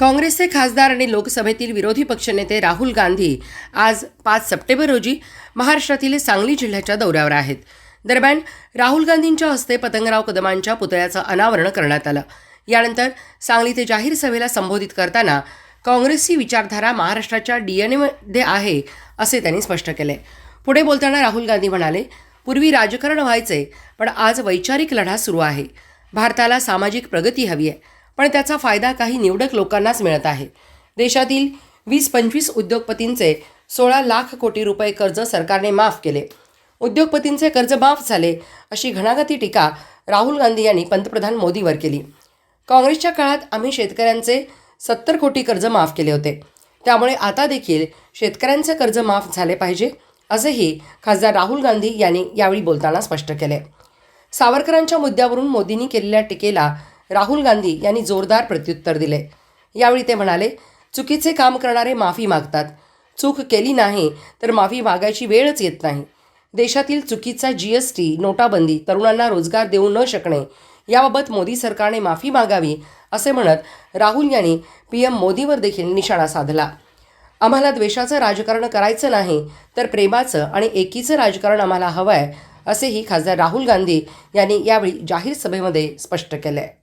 काँग्रेसचे खासदार आणि लोकसभेतील विरोधी पक्षनेते राहुल गांधी आज पाच सप्टेंबर रोजी महाराष्ट्रातील सांगली जिल्ह्याच्या दौऱ्यावर आहेत. दरम्यान राहुल गांधींच्या हस्ते पतंगराव कदमांच्या पुतळ्याचं अनावरण करण्यात आलं. यानंतर सांगली ते जाहीर सभेला संबोधित करताना काँग्रेसची विचारधारा महाराष्ट्राच्या डीएनएमध्ये आहे असे त्यांनी स्पष्ट केले. पुढे बोलताना राहुल गांधी म्हणाले पूर्वी राजकारण व्हायचे पण आज वैचारिक लढा सुरू आहे. भारताला सामाजिक प्रगती हवी आहे. पण त्याचा फायदा काही निवडक लोकांनाच मिळत आहे. देशातील वीस पंचवीस उद्योगपतींचे सोळा लाख कोटी रुपये कर्ज सरकारने माफ केले. उद्योगपतींचे कर्ज माफ झाले अशी घणाघाती टीका राहुल गांधी यांनी पंतप्रधान मोदीवर केली. काँग्रेसच्या काळात आम्ही शेतकऱ्यांचे सत्तर कोटी कर्ज माफ केले होते. त्यामुळे आता देखील शेतकऱ्यांचे कर्ज माफ झाले पाहिजे असेही खासदार राहुल गांधी यांनी यावेळी बोलताना स्पष्ट केले. सावरकरांच्या मुद्द्यावरून मोदींनी केलेल्या टीकेला राहुल गांधी यांनी जोरदार प्रत्युत्तर दिले. यावेळी ते म्हणाले चुकीचे काम करणारे माफी मागतात. चूक केली नाही तर माफी मागायची वेळच येत नाही. देशातील चुकीचा जी एस टी नोटाबंदी तरुणांना रोजगार देऊ न शकणे याबाबत मोदी सरकारने माफी मागावी असे म्हणत राहुल यांनी पी एम मोदीवर देखील निशाणा साधला. आम्हाला द्वेषाचं राजकारण करायचं नाही तर प्रेमाचं आणि एकीचं राजकारण आम्हाला हवं आहे असेही खासदार राहुल गांधी यांनी यावेळी जाहीर सभेमध्ये स्पष्ट केलं आहे